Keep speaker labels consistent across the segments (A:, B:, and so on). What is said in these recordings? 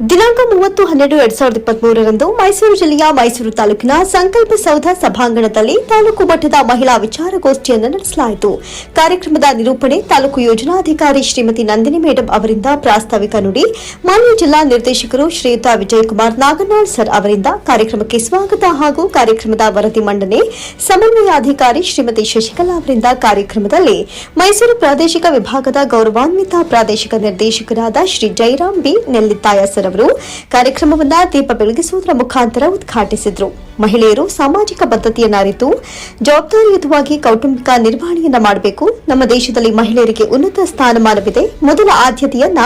A: ದಿನಾಂಕ ಮೂವತ್ತು ಹನ್ನೆರಡು ಎರಡ್ ಸಾವಿರದ ಇಪ್ಪತ್ಮೂರರಂದು ಮೈಸೂರು ಜಿಲ್ಲೆಯ ಮೈಸೂರು ತಾಲೂಕಿನ ಸಂಕಲ್ಪ ಸೌಧ ಸಭಾಂಗಣದಲ್ಲಿ ತಾಲೂಕು ಮಟ್ಟದ ಮಹಿಳಾ ವಿಚಾರಗೋಷ್ಠಿಯನ್ನು ನಡೆಸಲಾಯಿತು. ಕಾರ್ಯಕ್ರಮದ ನಿರೂಪಣೆ ತಾಲೂಕು ಯೋಜನಾಧಿಕಾರಿ ಶ್ರೀಮತಿ ನಂದಿನಿ ಮೇಡಂ ಅವರಿಂದ ಪ್ರಾಸ್ತಾವಿಕ ನುಡಿ, ಮಾನ್ಯ ಜಿಲ್ಲಾ ನಿರ್ದೇಶಕರು ಶ್ರೀಯುತ ವಿಜಯಕುಮಾರ್ ನಾಗನಾಳ್ ಸರ್ ಅವರಿಂದ ಕಾರ್ಯಕ್ರಮಕ್ಕೆ ಸ್ವಾಗತ ಹಾಗೂ ಕಾರ್ಯಕ್ರಮದ ವರದಿ ಮಂಡನೆ ಸಮನ್ವಯಾಧಿಕಾರಿ ಶ್ರೀಮತಿ ಶಶಿಕಲಾ ಅವರಿಂದ ಕಾರ್ಯಕ್ರಮದಲ್ಲಿ ಮೈಸೂರು ಪ್ರಾದೇಶಿಕ ವಿಭಾಗದ ಗೌರವಾನ್ವಿತ ಪ್ರಾದೇಶಿಕ ನಿರ್ದೇಶಕರಾದ ಶ್ರೀ ಜೈರಾಮ್ ಬಿ ನೆಲ್ಲಿತ್ತಾಯ ಸರ್ ಅವರು ಕಾರ್ಯಕ್ರಮವನ್ನ ದೀಪ ಬೆಳಗಿಸುವುದರ ಮುಖಾಂತರ ಉದ್ಘಾಟಿಸಿದ್ರು. ಮಹಿಳೆಯರು ಸಾಮಾಜಿಕ ಬದ್ಧತೆಯನ್ನ ಅರಿತು, ಜವಾಬ್ದಾರಿಯುತವಾಗಿ ಕೌಟುಂಬಿಕ ನಿರ್ವಹಣೆಯನ್ನ ಮಾಡಬೇಕು. ನಮ್ಮ ದೇಶದಲ್ಲಿ ಮಹಿಳೆಯರಿಗೆ ಉನ್ನತ ಸ್ಥಾನಮಾನವಿದೆ. ಮೊದಲ ಆದ್ಯತೆಯನ್ನ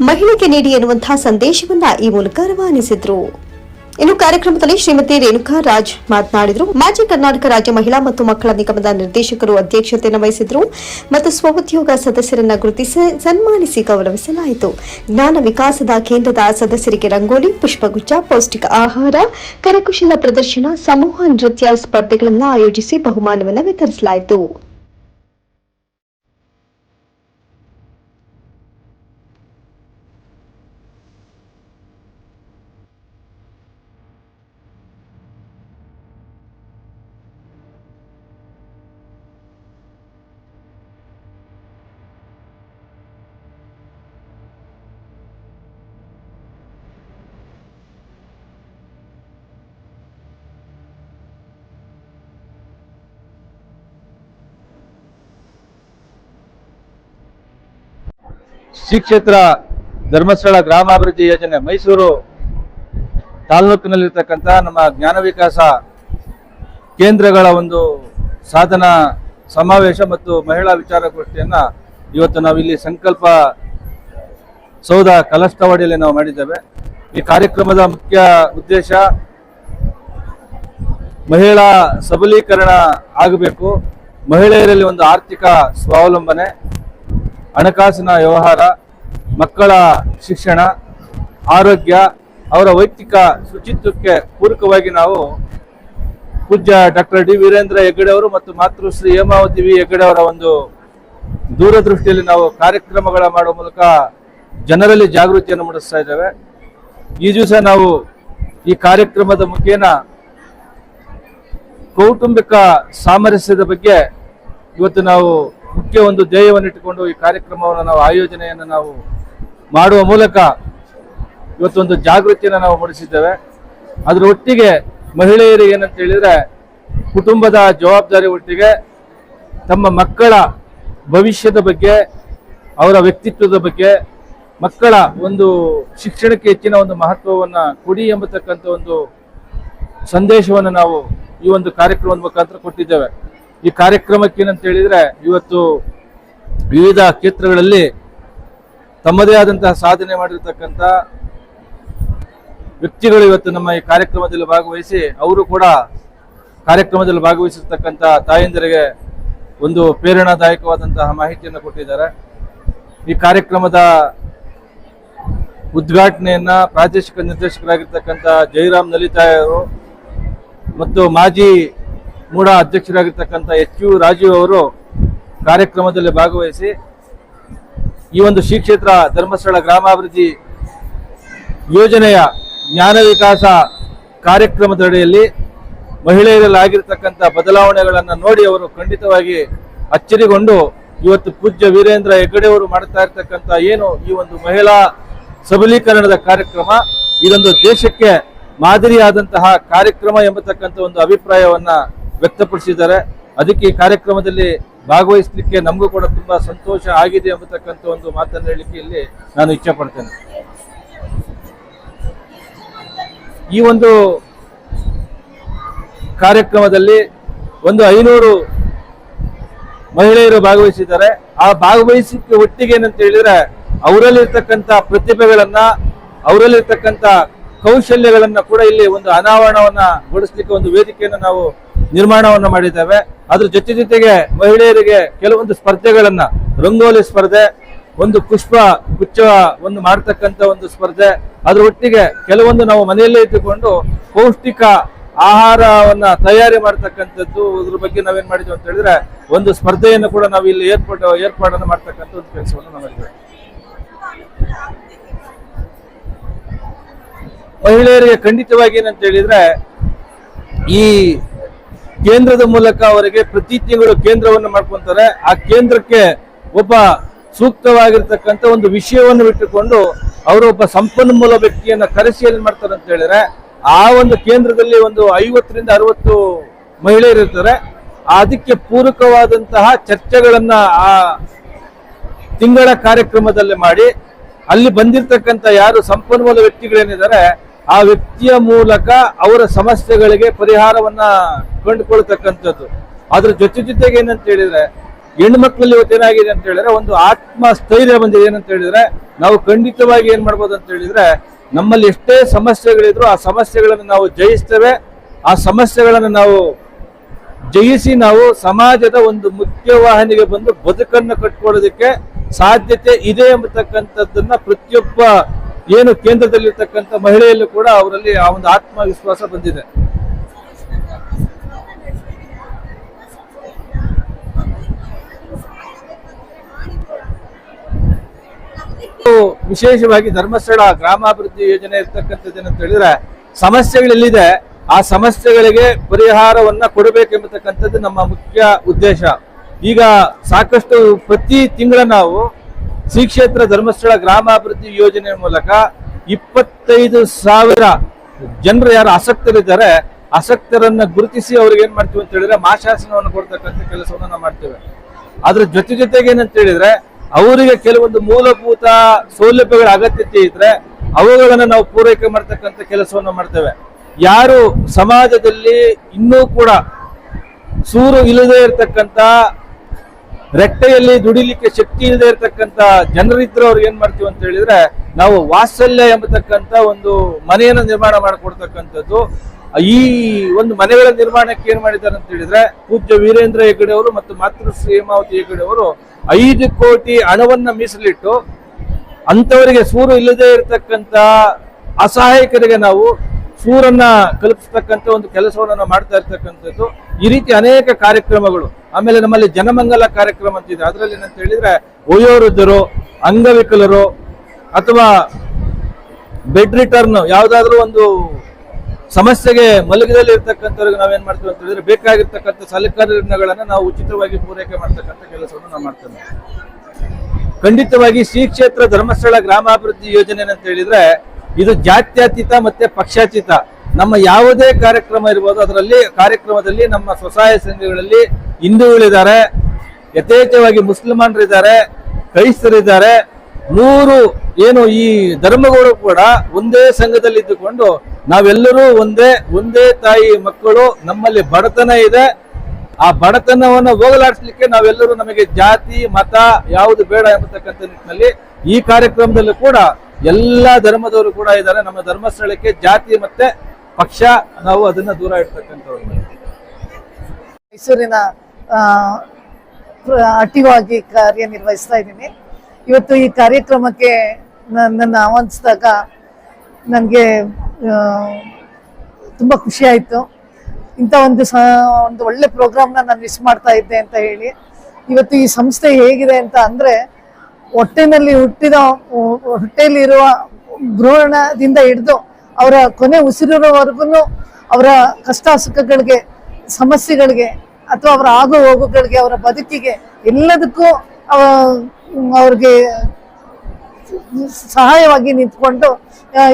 A: ಮಹಿಳೆಗೆ ನೀಡಿ ಎನ್ನುವಂತಹ ಸಂದೇಶವನ್ನ ಈ ಮೂಲಕ ರವಾನಿಸಿದ್ರು. ಇನ್ನು ಕಾರ್ಯಕ್ರಮದಲ್ಲಿ ಶ್ರೀಮತಿ ರೇಣುಕಾ ರಾಜ್ ಮಾತನಾಡಿದರು. ಮಾಜಿ ಕರ್ನಾಟಕ ರಾಜ್ಯ ಮಹಿಳಾ ಮತ್ತು ಮಕ್ಕಳ ನಿಗಮದ ನಿರ್ದೇಶಕರು ಅಧ್ಯಕ್ಷತೆಯನ್ನು ವಹಿಸಿದರು ಮತ್ತು ಸ್ವಉದ್ಯೋಗ ಸದಸ್ಯರನ್ನು ಗುರುತಿಸಿ ಸನ್ಮಾನಿಸಿ ಗೌರವಿಸಲಾಯಿತು. ಜ್ಞಾನ ವಿಕಾಸದ ಕೇಂದ್ರದ ಸದಸ್ಯರಿಗೆ ರಂಗೋಲಿ, ಪುಷ್ಪಗುಚ್ಛ, ಪೌಷ್ಟಿಕ ಆಹಾರ, ಕರಕುಶಲ ಪ್ರದರ್ಶನ, ಸಮೂಹ ನೃತ್ಯ ಸ್ಪರ್ಧೆಗಳನ್ನು ಆಯೋಜಿಸಿ ಬಹುಮಾನವನ್ನು ವಿತರಿಸಲಾಯಿತು.
B: ಶ್ರೀ ಕ್ಷೇತ್ರ ಧರ್ಮಸ್ಥಳ ಗ್ರಾಮಾಭಿವೃದ್ಧಿ ಯೋಜನೆ ಮೈಸೂರು ತಾಲೂಕಿನಲ್ಲಿರ್ತಕ್ಕಂಥ ನಮ್ಮ ಜ್ಞಾನ ವಿಕಾಸ ಕೇಂದ್ರಗಳ ಒಂದು ಸಾಧನ ಸಮಾವೇಶ ಮತ್ತು ಮಹಿಳಾ ವಿಚಾರಗೋಷ್ಠಿಯನ್ನು ಇವತ್ತು ನಾವು ಇಲ್ಲಿ ಸಂಕಲ್ಪ ಸೌಧ ಕಲಸ್ತವಾಡಿಯಲ್ಲಿ ನಾವು ಮಾಡಿದ್ದೇವೆ. ಈ ಕಾರ್ಯಕ್ರಮದ ಮುಖ್ಯ ಉದ್ದೇಶ ಮಹಿಳಾ ಸಬಲೀಕರಣ ಆಗಬೇಕು. ಮಹಿಳೆಯರಲ್ಲಿ ಒಂದು ಆರ್ಥಿಕ ಸ್ವಾವಲಂಬನೆ ಹಣಕಾಸಿನ ವ್ಯವಹಾರ, ಮಕ್ಕಳ ಶಿಕ್ಷಣ, ಆರೋಗ್ಯ, ಅವರ ವೈಯಕ್ತಿಕ ಶುಚಿತ್ವಕ್ಕೆ ಪೂರಕವಾಗಿ ನಾವು ಪೂಜ್ಯ ಡಾಕ್ಟರ್ ಡಿ ವೀರೇಂದ್ರ ಹೆಗ್ಗಡೆ ಅವರು ಮತ್ತು ಮಾತೃಶ್ರೀ ಹೇಮಾವತಿ ವಿ ಹೆಗ್ಗಡೆ ಅವರ ಒಂದು ದೂರದೃಷ್ಟಿಯಲ್ಲಿ ನಾವು ಕಾರ್ಯಕ್ರಮಗಳ ಮಾಡುವ ಮೂಲಕ ಜನರಲ್ಲಿ ಜಾಗೃತಿಯನ್ನು ಮೂಡಿಸ್ತಾ ಇದ್ದೇವೆ. ಈ ದಿವಸ ನಾವು ಈ ಕಾರ್ಯಕ್ರಮದ ಮುಖೇನ ಕೌಟುಂಬಿಕ ಸಾಮರಸ್ಯದ ಬಗ್ಗೆ ಇವತ್ತು ನಾವು ಮುಖ್ಯ ಒಂದು ಧ್ಯೇಯವನ್ನಿಟ್ಟುಕೊಂಡು ಈ ಕಾರ್ಯಕ್ರಮವನ್ನು ನಾವು ಆಯೋಜನೆಯನ್ನು ನಾವು ಮಾಡುವ ಮೂಲಕ ಇವತ್ತೊಂದು ಜಾಗೃತಿಯನ್ನು ನಾವು ಮೂಡಿಸಿದ್ದೇವೆ. ಅದರ ಒಟ್ಟಿಗೆ ಮಹಿಳೆಯರಿಗೆ ಏನಂತ ಹೇಳಿದ್ರೆ ಕುಟುಂಬದ ಜವಾಬ್ದಾರಿ ಒಟ್ಟಿಗೆ ತಮ್ಮ ಮಕ್ಕಳ ಭವಿಷ್ಯದ ಬಗ್ಗೆ, ಅವರ ವ್ಯಕ್ತಿತ್ವದ ಬಗ್ಗೆ, ಮಕ್ಕಳ ಒಂದು ಶಿಕ್ಷಣಕ್ಕೆ ಹೆಚ್ಚಿನ ಒಂದು ಮಹತ್ವವನ್ನು ಕೊಡಿ ಎಂಬತಕ್ಕಂಥ ಒಂದು ಸಂದೇಶವನ್ನು ನಾವು ಈ ಒಂದು ಕಾರ್ಯಕ್ರಮದ ಮುಖಾಂತರ ಕೊಟ್ಟಿದ್ದೇವೆ. ಈ ಕಾರ್ಯಕ್ರಮಕ್ಕೆ ಏನಂತ ಹೇಳಿದ್ರೆ ಇವತ್ತು ವಿವಿಧ ಕ್ಷೇತ್ರಗಳಲ್ಲಿ ತಮ್ಮದೇ ಆದಂತಹ ಸಾಧನೆ ಮಾಡಿರ್ತಕ್ಕಂಥ ವ್ಯಕ್ತಿಗಳು ಇವತ್ತು ನಮ್ಮ ಈ ಕಾರ್ಯಕ್ರಮದಲ್ಲಿ ಭಾಗವಹಿಸಿ, ಅವರು ಕೂಡ ಕಾರ್ಯಕ್ರಮದಲ್ಲಿ ಭಾಗವಹಿಸಿರ್ತಕ್ಕಂಥ ತಾಯಂದಿರಿಗೆ ಒಂದು ಪ್ರೇರಣಾದಾಯಕವಾದಂತಹ ಮಾಹಿತಿಯನ್ನು ಕೊಟ್ಟಿದ್ದಾರೆ. ಈ ಕಾರ್ಯಕ್ರಮದ ಉದ್ಘಾಟನೆಯನ್ನ ಪ್ರಾದೇಶಿಕ ನಿರ್ದೇಶಕರಾಗಿರ್ತಕ್ಕಂಥ ಜಯರಾಮ್ ನಲಿತಾಯ್ ಅವರು ಮತ್ತು ಮಾಜಿ ಮೂಡ ಅಧ್ಯಕ್ಷರಾಗಿರ್ತಕ್ಕಂಥ ಎಚ್ ಯು ರಾಜೀವ್ ಅವರು ಕಾರ್ಯಕ್ರಮದಲ್ಲಿ ಭಾಗವಹಿಸಿ ಈ ಒಂದು ಶ್ರೀ ಕ್ಷೇತ್ರ ಧರ್ಮಸ್ಥಳ ಗ್ರಾಮಾಭಿವೃದ್ಧಿ ಯೋಜನೆಯ ಜ್ಞಾನ ವಿಕಾಸ ಕಾರ್ಯಕ್ರಮದಡಿಯಲ್ಲಿ ಮಹಿಳೆಯರಲ್ಲಿ ಆಗಿರ್ತಕ್ಕಂಥ ಬದಲಾವಣೆಗಳನ್ನು ನೋಡಿ ಅವರು ಖಂಡಿತವಾಗಿ ಅಚ್ಚರಿಗೊಂಡು ಇವತ್ತು ಪೂಜ್ಯ ವೀರೇಂದ್ರ ಹೆಗ್ಗಡೆ ಅವರು ಮಾಡ್ತಾ ಇರ್ತಕ್ಕಂಥ ಏನು ಈ ಒಂದು ಮಹಿಳಾ ಸಬಲೀಕರಣದ ಕಾರ್ಯಕ್ರಮ, ಇದೊಂದು ದೇಶಕ್ಕೆ ಮಾದರಿಯಾದಂತಹ ಕಾರ್ಯಕ್ರಮ ಎಂಬತಕ್ಕಂಥ ಒಂದು ಅಭಿಪ್ರಾಯವನ್ನ ವ್ಯಕ್ತಪಡಿಸಿದ್ದಾರೆ. ಅದಕ್ಕೆ ಈ ಕಾರ್ಯಕ್ರಮದಲ್ಲಿ ಭಾಗವಹಿಸಲಿಕ್ಕೆ ನಮಗೂ ಕೂಡ ತುಂಬಾ ಸಂತೋಷ ಆಗಿದೆ ಎಂಬತಕ್ಕಂಥ ಒಂದು ಮಾತನ್ನು ಹೇಳಲಿಕ್ಕೆ ಇಲ್ಲಿ ನಾನು ಇಚ್ಛೆ ಪಡ್ತೇನೆ. ಈ ಒಂದು ಕಾರ್ಯಕ್ರಮದಲ್ಲಿ ಒಂದು ಐನೂರು ಮಹಿಳೆಯರು ಭಾಗವಹಿಸಿದ್ದಾರೆ. ಆ ಭಾಗವಹಿಸಿದ ಒಟ್ಟಿಗೆ ಏನಂತ ಹೇಳಿದ್ರೆ ಅವರಲ್ಲಿರ್ತಕ್ಕಂಥ ಪ್ರತಿಭೆಗಳನ್ನ, ಅವರಲ್ಲಿರ್ತಕ್ಕಂಥ ಕೌಶಲ್ಯಗಳನ್ನ ಕೂಡ ಇಲ್ಲಿ ಒಂದು ಅನಾವರಣವನ್ನ ಗೊಳಿಸ್ಲಿಕ್ಕೆ ಒಂದು ವೇದಿಕೆಯನ್ನು ನಾವು ನಿರ್ಮಾಣವನ್ನ ಮಾಡಿದ್ದೇವೆ. ಅದ್ರ ಜೊತೆ ಜೊತೆಗೆ ಮಹಿಳೆಯರಿಗೆ ಕೆಲವೊಂದು ಸ್ಪರ್ಧೆಗಳನ್ನ, ರಂಗೋಲಿ ಸ್ಪರ್ಧೆ, ಒಂದು ಪುಷ್ಪ ಗುಚ್ಛ ಒಂದು ಮಾಡ್ತಕ್ಕಂಥ ಒಂದು ಸ್ಪರ್ಧೆ. ಅದ್ರ ಒಟ್ಟಿಗೆ ಕೆಲವೊಂದು ನಾವು ಮನೆಯಲ್ಲೇ ಇಟ್ಟುಕೊಂಡು ಪೌಷ್ಟಿಕ ಆಹಾರವನ್ನ ತಯಾರಿ ಮಾಡ್ತಕ್ಕಂಥದ್ದು, ಅದ್ರ ಬಗ್ಗೆ ನಾವೇನ್ ಮಾಡಿದ್ವಿ ಅಂತ ಹೇಳಿದ್ರೆ, ಒಂದು ಸ್ಪರ್ಧೆಯನ್ನು ಕೂಡ ನಾವು ಇಲ್ಲಿ ಏರ್ಪಾಟ್ ಏರ್ಪಾಡನ್ನು ಮಾಡ್ತಕ್ಕಂಥ ಒಂದು ಕೆಲಸವನ್ನು ನಾವು ಮಹಿಳೆಯರಿಗೆ ಖಂಡಿತವಾಗಿ ಏನಂತ ಹೇಳಿದ್ರೆ, ಈ ಕೇಂದ್ರದ ಮೂಲಕ ಅವರಿಗೆ ಪ್ರತಿ ತಿಂಗಳು ಕೇಂದ್ರವನ್ನು ಮಾಡ್ಕೊಂತಾರೆ. ಆ ಕೇಂದ್ರಕ್ಕೆ ಒಬ್ಬ ಸೂಕ್ತವಾಗಿರ್ತಕ್ಕಂಥ ಒಂದು ವಿಷಯವನ್ನು ಇಟ್ಟುಕೊಂಡು ಅವರು ಒಬ್ಬ ಸಂಪನ್ಮೂಲ ವ್ಯಕ್ತಿಯನ್ನ ಕರೆಸಿ ಏನ್ ಮಾಡ್ತಾರೆ ಅಂತ ಹೇಳಿದ್ರೆ, ಆ ಒಂದು ಕೇಂದ್ರದಲ್ಲಿ ಒಂದು ಐವತ್ತರಿಂದ ಅರವತ್ತು ಮಹಿಳೆಯರು ಇರ್ತಾರೆ. ಅದಕ್ಕೆ ಪೂರಕವಾದಂತಹ ಚರ್ಚೆಗಳನ್ನ ಆ ತಿಂಗಳ ಕಾರ್ಯಕ್ರಮದಲ್ಲಿ ಮಾಡಿ, ಅಲ್ಲಿ ಬಂದಿರತಕ್ಕಂತ ಯಾರು ಸಂಪನ್ಮೂಲ ವ್ಯಕ್ತಿಗಳೇನಿದ್ದಾರೆ ಆ ವ್ಯಕ್ತಿಯ ಮೂಲಕ ಅವರ ಸಮಸ್ಯೆಗಳಿಗೆ ಪರಿಹಾರವನ್ನ ಕಂಡುಕೊಳ್ತಕ್ಕಂಥದ್ದು. ಅದ್ರ ಜೊತೆ ಜೊತೆಗೆ ಏನಂತ ಹೇಳಿದ್ರೆ, ಹೆಣ್ಣು ಮಕ್ಕಳಲ್ಲಿ ಇವತ್ತೇನಾಗಿದೆ ಅಂತ ಹೇಳಿದ್ರೆ, ಒಂದು ಆತ್ಮ ಸ್ಥೈರ್ಯ ಬಂದಿದೆ. ಏನಂತ ಹೇಳಿದ್ರೆ, ನಾವು ಖಂಡಿತವಾಗಿ ಏನ್ ಮಾಡ್ಬೋದು ಅಂತ ಹೇಳಿದ್ರೆ, ನಮ್ಮಲ್ಲಿ ಎಷ್ಟೇ ಸಮಸ್ಯೆಗಳಿದ್ರು ಆ ಸಮಸ್ಯೆಗಳನ್ನು ನಾವು ಜಯಿಸ್ತೇವೆ. ಆ ಸಮಸ್ಯೆಗಳನ್ನು ನಾವು ಜಯಿಸಿ ನಾವು ಸಮಾಜದ ಒಂದು ಮುಖ್ಯವಾಹಿನಿಗೆ ಬಂದು ಬದುಕನ್ನು ಕಟ್ಕೊಳ್ಳೋದಕ್ಕೆ ಸಾಧ್ಯತೆ ಇದೆ ಎಂಬತಕ್ಕಂಥದ್ದನ್ನ ಪ್ರತಿಯೊಬ್ಬ ಏನು ಕೇಂದ್ರದಲ್ಲಿರ್ತಕ್ಕಂಥ ಮಹಿಳೆಯಲ್ಲೂ ಕೂಡ ಅವರಲ್ಲಿ ಆ ಒಂದು ಆತ್ಮವಿಶ್ವಾಸ ಬಂದಿದೆ. ವಿಶೇಷವಾಗಿ ಧರ್ಮಸ್ಥಳ ಗ್ರಾಮಾಭಿವೃದ್ಧಿ ಯೋಜನೆ ಇರ್ತಕ್ಕಂಥದ್ದು ಏನಂತ ಹೇಳಿದ್ರೆ ಸಮಸ್ಯೆಗಳೆಲ್ಲಿದೆ ಆ ಸಮಸ್ಯೆಗಳಿಗೆ ಪರಿಹಾರವನ್ನ ಕೊಡಬೇಕೆಂಬತಕ್ಕಂಥದ್ದು ನಮ್ಮ ಮುಖ್ಯ ಉದ್ದೇಶ. ಈಗ ಸಾಕಷ್ಟು ಪ್ರತಿ ತಿಂಗಳ ನಾವು ಶ್ರೀ ಕ್ಷೇತ್ರ ಧರ್ಮಸ್ಥಳ ಗ್ರಾಮಾಭಿವೃದ್ಧಿ ಯೋಜನೆ ಮೂಲಕ ಇಪ್ಪತ್ತೈದು ಸಾವಿರ ಜನರು ಯಾರು ಆಸಕ್ತರಿದ್ದಾರೆ, ಆಸಕ್ತರನ್ನ ಗುರುತಿಸಿ ಅವ್ರಿಗೆ ಏನ್ ಮಾಡ್ತೀವಿ ಅಂತ ಹೇಳಿದ್ರೆ ಮಾಶಾಸನವನ್ನು ಕೊಡ್ತಕ್ಕಂಥ ಕೆಲಸವನ್ನು ನಾವು ಮಾಡ್ತೇವೆ. ಅದ್ರ ಜೊತೆ ಜೊತೆಗೆ ಏನಂತ ಹೇಳಿದ್ರೆ ಅವರಿಗೆ ಕೆಲವೊಂದು ಮೂಲಭೂತ ಸೌಲಭ್ಯಗಳ ಅಗತ್ಯತೆ ಇದ್ರೆ ಅವುಗಳನ್ನ ನಾವು ಪೂರೈಕೆ ಮಾಡ್ತಕ್ಕಂಥ ಕೆಲಸವನ್ನು ಮಾಡ್ತೇವೆ. ಯಾರು ಸಮಾಜದಲ್ಲಿ ಇನ್ನೂ ಕೂಡ ಸೂರು ಇಲ್ಲದೆ ಇರತಕ್ಕಂತ ರೆಟ್ಟೆಯಲ್ಲಿ ದುಡಿಲಿಕ್ಕೆ ಶಕ್ತಿ ಇಲ್ಲದೆ ಇರತಕ್ಕಂತ ಜನರಿದ್ರು ಅವ್ರಿಗೆ ಏನ್ ಮಾಡ್ತೀವಿ ಅಂತ ಹೇಳಿದ್ರೆ, ನಾವು ವಾತ್ಸಲ್ಯ ಎಂಬತಕ್ಕಂತ ಒಂದು ಮನೆಯನ್ನು ನಿರ್ಮಾಣ ಮಾಡಿಕೊಡ್ತಕ್ಕಂಥದ್ದು. ಈ ಒಂದು ಮನೆಗಳ ನಿರ್ಮಾಣಕ್ಕೆ ಏನ್ ಮಾಡಿದ್ದಾರೆ ಅಂತ ಹೇಳಿದ್ರೆ, ಪೂಜ್ಯ ವೀರೇಂದ್ರ ಹೆಗಡೆ ಅವರು ಮತ್ತು ಮಾತೃಶ್ರೀ ಹೇಮಾವತಿ ಹೆಗಡೆ ಅವರು ಐದು ಕೋಟಿ ಹಣವನ್ನ ಮೀಸಲಿಟ್ಟು ಅಂತವರಿಗೆ ಸೂರು ಇಲ್ಲದೆ ಇರತಕ್ಕಂತ ಅಸಹಾಯಕರಿಗೆ ನಾವು ಸೂರನ್ನ ಕಲ್ಪಿಸ್ತಕ್ಕಂಥ ಒಂದು ಕೆಲಸವನ್ನು ನಾವು ಮಾಡ್ತಾ ಇರ್ತಕ್ಕಂಥದ್ದು. ಈ ರೀತಿ ಅನೇಕ ಕಾರ್ಯಕ್ರಮಗಳು. ಆಮೇಲೆ ನಮ್ಮಲ್ಲಿ ಜನಮಂಗಲ ಕಾರ್ಯಕ್ರಮ ಅಂತಿದೆ ಅದರಲ್ಲಿ ಏನಂತ ಹೇಳಿದ್ರೆ ವಯೋವೃದ್ಧರು, ಅಂಗವಿಕಲರು ಅಥವಾ ಬೆಡ್ ರಿಟರ್ನ್ ಯಾವುದಾದ್ರೂ ಒಂದು ಸಮಸ್ಯೆಗೆ ಮಲಗದಲ್ಲಿ ಇರ್ತಕ್ಕಂಥವ್ರಿಗೆ ನಾವೇನ್ ಮಾಡ್ತೀವಿ ಅಂತ ಹೇಳಿದ್ರೆ ಬೇಕಾಗಿರ್ತಕ್ಕಂಥ ಸಲಕರಣೆಗಳನ್ನ ನಾವು ಉಚಿತವಾಗಿ ಪೂರೈಕೆ ಮಾಡ್ತಕ್ಕಂಥ ಕೆಲಸವನ್ನು ನಾವು ಮಾಡ್ತೇವೆ ಖಂಡಿತವಾಗಿ ಶ್ರೀ ಕ್ಷೇತ್ರ ಧರ್ಮಸ್ಥಳ ಗ್ರಾಮಾಭಿವೃದ್ಧಿ ಯೋಜನೆ ಅಂತ ಹೇಳಿದ್ರೆ ಇದು ಜಾತ್ಯತೀತ ಮತ್ತೆ ಪಕ್ಷಾತೀತ. ನಮ್ಮ ಯಾವುದೇ ಕಾರ್ಯಕ್ರಮ ಇರ್ಬೋದು, ಅದರಲ್ಲಿ ಕಾರ್ಯಕ್ರಮದಲ್ಲಿ ನಮ್ಮ ಸ್ವಸಹಾಯ ಸಂಘಗಳಲ್ಲಿ ಹಿಂದೂಗಳಿದ್ದಾರೆ ಯಥೇಚ್ಛವಾಗಿ ಮುಸಲ್ಮಾನರಿದ್ದಾರೆ ಕ್ರೈಸ್ತರಿದ್ದಾರೆ. ಮೂರು ಏನು ಈ ಧರ್ಮಗಳು ಕೂಡ ಒಂದೇ ಸಂಘದಲ್ಲಿ ಇದ್ದುಕೊಂಡು ನಾವೆಲ್ಲರೂ ಒಂದೇ ಒಂದೇ ತಾಯಿ ಮಕ್ಕಳು, ನಮ್ಮಲ್ಲಿ ಬಡತನ ಇದೆ. ಆ ಬಡತನವನ್ನು ಹೋಗಲಾಡಿಸ್ಲಿಕ್ಕೆ ನಾವೆಲ್ಲರೂ ನಮಗೆ ಜಾತಿ, ಮತ ಯಾವುದು ಬೇಡ ಎಂಬತಕ್ಕಂಥ ನಿಟ್ಟಿನಲ್ಲಿ ಈ ಕಾರ್ಯಕ್ರಮದಲ್ಲೂ ಕೂಡ ಎಲ್ಲಾ ಧರ್ಮದವರು ಕೂಡ ಇದ್ದಾರೆ. ನಮ್ಮ ಧರ್ಮಸ್ಥಳಕ್ಕೆ ಜಾತಿ ಮತ್ತೆ ಪಕ್ಷ, ನಾವು ಅದನ್ನ ದೂರ ಇಡ್ತಕ್ಕಂಥವ್ರು
C: ಮೈಸೂರಿನ ಅಟಿವಾಗಿ ಕಾರ್ಯನಿರ್ವಹಿಸ್ತಾ ಇದ್ದೀನಿ. ಇವತ್ತು ಈ ಕಾರ್ಯಕ್ರಮಕ್ಕೆ ನನ್ನನ್ನು ಆಹ್ವಾನಿಸಿದಾಗ ನನಗೆ ತುಂಬ ಖುಷಿ ಆಯಿತು. ಇಂಥ ಒಂದು ಸ, ಒಂದು ಒಳ್ಳೆ ಪ್ರೋಗ್ರಾಮ್ನ ನಾನು ಮಿಸ್ ಮಾಡ್ತಾ ಇದ್ದೆ ಅಂತ ಹೇಳಿ. ಇವತ್ತು ಈ ಸಂಸ್ಥೆ ಹೇಗಿದೆ ಅಂತ ಅಂದರೆ ಹೊಟ್ಟೆನಲ್ಲಿ ಹುಟ್ಟಿದ ಹೊಟ್ಟೆಯಲ್ಲಿರುವ ಭ್ರೂಣದಿಂದ ಹಿಡಿದು ಅವರ ಕೊನೆ ಉಸಿರಿರೋವರೆಗೂ ಅವರ ಕಷ್ಟ ಸುಖಗಳಿಗೆ, ಸಮಸ್ಯೆಗಳಿಗೆ ಅಥವಾ ಅವರ ಆಗು ಹೋಗುಗಳಿಗೆ, ಅವರ ಬದುಕಿಗೆ ಎಲ್ಲದಕ್ಕೂ ಅವ ಅವ್ರಿಗೆ ಸಹಾಯವಾಗಿ ನಿಂತ್ಕೊಂಡು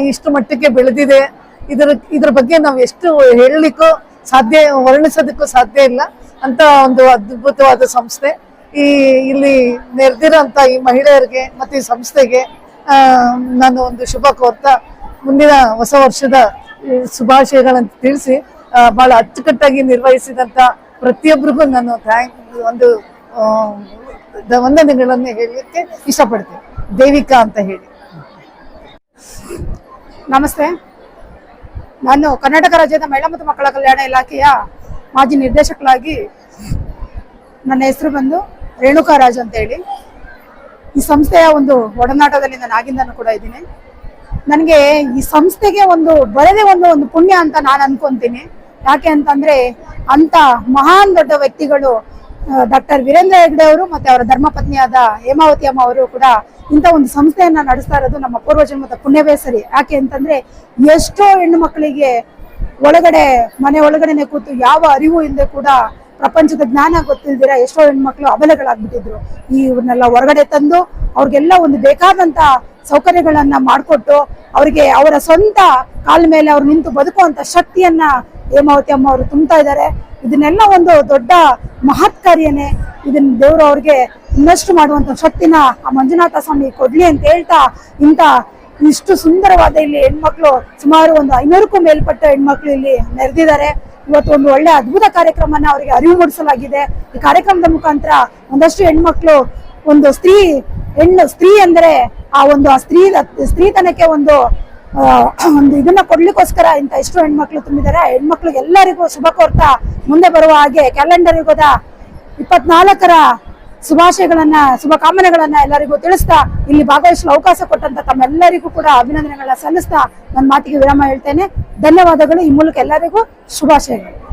C: ಇಷ್ಟು ಮಟ್ಟಕ್ಕೆ ಬೆಳೆದಿದೆ. ಇದರ, ಇದ್ರ ಬಗ್ಗೆ ನಾವು ಎಷ್ಟು ಹೇಳಲಿಕ್ಕೂ ಸಾಧ್ಯ, ವರ್ಣಿಸೋದಕ್ಕೂ ಸಾಧ್ಯ ಇಲ್ಲ. ಅಂತ ಒಂದು ಅದ್ಭುತವಾದ ಸಂಸ್ಥೆ. ಈ ಇಲ್ಲಿ ನೆರೆದಿರೋಂಥ ಈ ಮಹಿಳೆಯರಿಗೆ ಮತ್ತು ಈ ಸಂಸ್ಥೆಗೆ ನಾನು ಒಂದು ಶುಭ ಕೋರ್ತಾ ಮುಂದಿನ ಹೊಸ ವರ್ಷದ ಶುಭಾಶಯಗಳನ್ನು ತಿಳಿಸಿ ಭಾಳ ಅಚ್ಚುಕಟ್ಟಾಗಿ ನಿರ್ವಹಿಸಿದಂಥ ಪ್ರತಿಯೊಬ್ಬರಿಗೂ ನಾನು ಥ್ಯಾಂಕ್ ಒಂದು ವಂದನೆಗಳನ್ನು ಹೇಳಲಿಕ್ಕೆ ಇಷ್ಟಪಡ್ತೀನಿ. ದೇವಿಕಾ ಅಂತ ಹೇಳಿ.
D: ನಮಸ್ತೆ. ನಾನು ಕರ್ನಾಟಕ ರಾಜ್ಯದ ಮಹಿಳಾ ಮತ್ತು ಮಕ್ಕಳ ಕಲ್ಯಾಣ ಇಲಾಖೆಯ ಮಾಜಿ ನಿರ್ದೇಶಕರಾಗಿ ನನ್ನ ಹೆಸರು ಬಂದು ರೇಣುಕಾ ರಾಜ್ ಅಂತ ಹೇಳಿ. ಈ ಸಂಸ್ಥೆಯ ಒಂದು ಒಡನಾಟದಲ್ಲಿ ನಾನು ಆಗಿಂದನೂ ಕೂಡ ಇದ್ದೀನಿ. ನನಗೆ ಈ ಸಂಸ್ಥೆಗೆ ಒಂದು ಬರದೇ ಒಂದು ಒಂದು ಪುಣ್ಯ ಅಂತ ನಾನು ಅನ್ಕೊಂತೀನಿ. ಯಾಕೆ ಅಂತಂದ್ರೆ ಅಂತ ಮಹಾನ್ ದೊಡ್ಡ ವ್ಯಕ್ತಿಗಳು ಡಾಕ್ಟರ್ ವೀರೇಂದ್ರ ಹೆಗ್ಡೆ ಅವರು ಮತ್ತೆ ಅವರ ಧರ್ಮಪತ್ನಿಯಾದ ಹೇಮಾವತಿ ಅಮ್ಮ ಅವರು ಕೂಡ ಇಂಥ ಒಂದು ಸಂಸ್ಥೆಯನ್ನ ನಡೆಸ್ತಾ ಇರೋದು ನಮ್ಮ ಪೂರ್ವಜನ್ಮದ ಪುಣ್ಯವೇ ಸರಿ. ಯಾಕೆ ಅಂತಂದ್ರೆ ಎಷ್ಟೋ ಹೆಣ್ಣು ಮಕ್ಕಳಿಗೆ ಒಳಗಡೆ, ಮನೆ ಒಳಗಡೆನೆ ಕೂತು ಯಾವ ಅರಿವು ಇಲ್ಲದೆ ಕೂಡ ಪ್ರಪಂಚದ ಜ್ಞಾನ ಗೊತ್ತಿಲ್ದಿರ ಎಷ್ಟೋ ಹೆಣ್ಮಕ್ಳು ಅಬಲೆಗಳಾಗ್ಬಿಟ್ಟಿದ್ರು. ಈ ಇವ್ರನ್ನೆಲ್ಲ ಹೊರಗಡೆ ತಂದು ಅವ್ರಿಗೆಲ್ಲ ಒಂದು ಬೇಕಾದಂತ ಸೌಕರ್ಯಗಳನ್ನ ಮಾಡಿಕೊಟ್ಟು ಅವರಿಗೆ ಅವರ ಸ್ವಂತ ಕಾಲ ಮೇಲೆ ಅವ್ರು ನಿಂತು ಬದುಕುವಂತ ಶಕ್ತಿಯನ್ನ ಹೇಮಾವತಿ ಅಮ್ಮ ಅವರು ತುಂಬ್ತಾ ಇದ್ದಾರೆ. ಇದನ್ನೆಲ್ಲ ಒಂದು ದೊಡ್ಡ ಮಹತ್ ಕಾರ್ಯನೇ. ಇದನ್ನ ದೇವರು ಅವ್ರಿಗೆ ಇನ್ನಷ್ಟು ಮಾಡುವಂತ ಶಕ್ತಿನ ಆ ಮಂಜುನಾಥ ಸ್ವಾಮಿ ಕೊಡ್ಲಿ ಅಂತ ಹೇಳ್ತಾ ಇಂಥ ಇಷ್ಟು ಸುಂದರವಾದ ಇಲ್ಲಿ ಹೆಣ್ಮಕ್ಳು ಸುಮಾರು ಒಂದು ಐನೂರಕ್ಕೂ ಮೇಲ್ಪಟ್ಟ ಹೆಣ್ಮಕ್ಳು ಇಲ್ಲಿ ನೆರೆದಿದ್ದಾರೆ. ಇವತ್ತು ಒಂದು ಒಳ್ಳೆ ಅದ್ಭುತ ಕಾರ್ಯಕ್ರಮನ ಅವರಿಗೆ ಅರಿವು ಮೂಡಿಸಲಾಗಿದೆ. ಈ ಕಾರ್ಯಕ್ರಮದ ಮುಖಾಂತರ ಒಂದಷ್ಟು ಹೆಣ್ಮಕ್ಳು, ಒಂದು ಸ್ತ್ರೀ, ಹೆಣ್ಣು, ಸ್ತ್ರೀ ಅಂದ್ರೆ ಆ ಒಂದು ಆ ಸ್ತ್ರೀ, ಸ್ತ್ರೀತನಕ್ಕೆ ಒಂದು ಒಂದು ಇದನ್ನ ಕೊಡ್ಲಿಕ್ಕೋಸ್ಕರ ಇಂತ ಎಷ್ಟು ಹೆಣ್ಮಕ್ಳು ತುಂಬಿದ್ದಾರೆ. ಆ ಹೆಣ್ಮಕ್ಳು ಎಲ್ಲರಿಗೂ ಶುಭ ಕೋರ್ತಾ ಮುಂದೆ ಬರುವ ಹಾಗೆ ಕ್ಯಾಲೆಂಡರ್ ಯುಗದ ಇಪ್ಪತ್ನಾಲ್ಕರ ಶುಭಾಶಯಗಳನ್ನ ಶುಭ ಕಾಮನೆಗಳನ್ನ ಎಲ್ಲರಿಗೂ ತಿಳಿಸ್ತಾ ಇಲ್ಲಿ ಭಾಗವಹಿಸಲು ಅವಕಾಶ ಕೊಟ್ಟಂತ ತಮ್ಮೆಲ್ಲರಿಗೂ ಕೂಡ ಅಭಿನಂದನೆಗಳನ್ನ ಸಲ್ಲಿಸ್ತಾ ನನ್ನ ಮಾತಿಗೆ ವಿರಾಮ ಹೇಳ್ತೇನೆ. ಧನ್ಯವಾದಗಳು. ಈ ಮೂಲಕ ಎಲ್ಲರಿಗೂ ಶುಭಾಶಯಗಳು.